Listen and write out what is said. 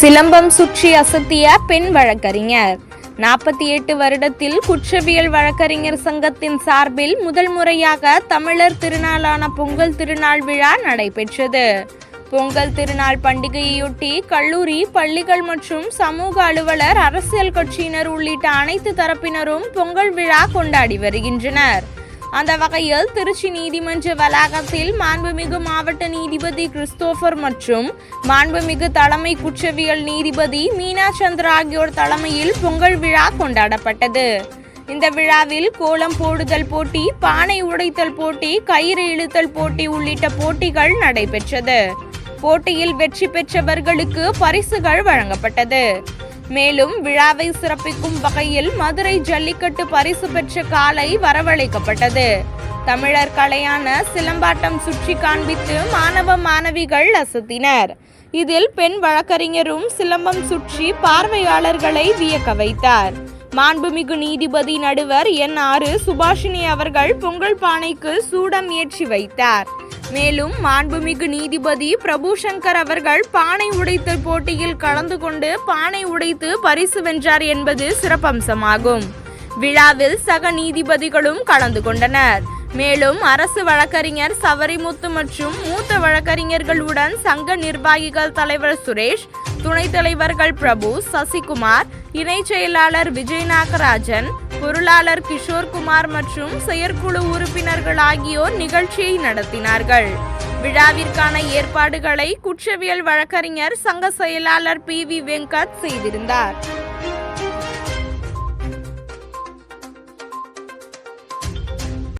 சிலம்பம் சுற்றி அசத்திய பெண் வழக்கறிஞர். நாற்பத்தி எட்டு வருடத்தில் குற்றவியல் வழக்கறிஞர் சங்கத்தின் சார்பில் முதல் முறையாக தமிழர் திருநாளான பொங்கல் திருநாள் விழா நடைபெற்றது. பொங்கல் திருநாள் பண்டிகையொட்டி கல்லூரி பள்ளிகள் மற்றும் சமூக அலுவலர் அரசியல் கட்சியினர் உள்ளிட்ட அனைத்து தரப்பினரும் பொங்கல் விழா கொண்டாடி வருகின்றனர். அந்த வகையில் திருச்சி நீதிமன்ற வளாகத்தில் மாண்புமிகு மாவட்ட நீதிபதி கிறிஸ்தோபர் மற்றும் மாண்புமிகு தலைமை குற்றவியல் நீதிபதி மீனா சந்திரா ஆகியோர் தலைமையில் பொங்கல் விழா கொண்டாடப்பட்டது. இந்த விழாவில் கோலம் போடுதல் போட்டி பானை உடைத்தல் போட்டி கயிறு இழுத்தல் போட்டி உள்ளிட்ட போட்டிகள் நடைபெற்றது. போட்டியில் வெற்றி பெற்றவர்களுக்கு பரிசுகள் வழங்கப்பட்டது. மேலும் விழாவை சிறப்பிக்கும் வகையில் மதுரை ஜல்லிக்கட்டு பரிசு பெற்ற காலை வரவழைக்கப்பட்டது. தமிழர் கலையான சிலம்பாட்டம் சுற்றி காண்பித்து மாணவ மாணவிகள் அசத்தினர். இதில் பெண் வழக்கறிஞரும் சிலம்பம் சுற்றி பார்வையாளர்களை வியக்க வைத்தார். மாண்புமிகு நீதிபதி நடுவர் என் ஆறு சுபாஷினி அவர்கள் பொங்கல் பானைக்கு சூடம் ஏற்றி வைத்தார். மேலும் மாண்புமிகு நீதிபதி பிரபு சங்கர் அவர்கள் பானை உடைத்தல் போட்டியில் கலந்து கொண்டு பானை உடைத்து பரிசு வென்றார் என்பது சிறப்பம்சமாகும். விழாவில் சக நீதிபதிகளும் கலந்து கொண்டனர். மேலும் அரசு வழக்கறிஞர் சவரிமுத்து மற்றும் மூத்த வழக்கறிஞர்களுடன் சங்க நிர்வாகிகள் தலைவர் சுரேஷ் துணைத் தலைவர்கள் பிரபு சசிகுமார் இணைச் செயலாளர் விஜய் நாகராஜன் பொருளாளர் கிஷோர்குமார் மற்றும் செயற்குழு உறுப்பினர்கள் ஆகியோர் நிகழ்ச்சியை நடத்தினார்கள். விழாவிற்கான ஏற்பாடுகளை குற்றவியல் வழக்கறிஞர் சங்க செயலாளர் பி வி வெங்கட் செய்திருந்தார்.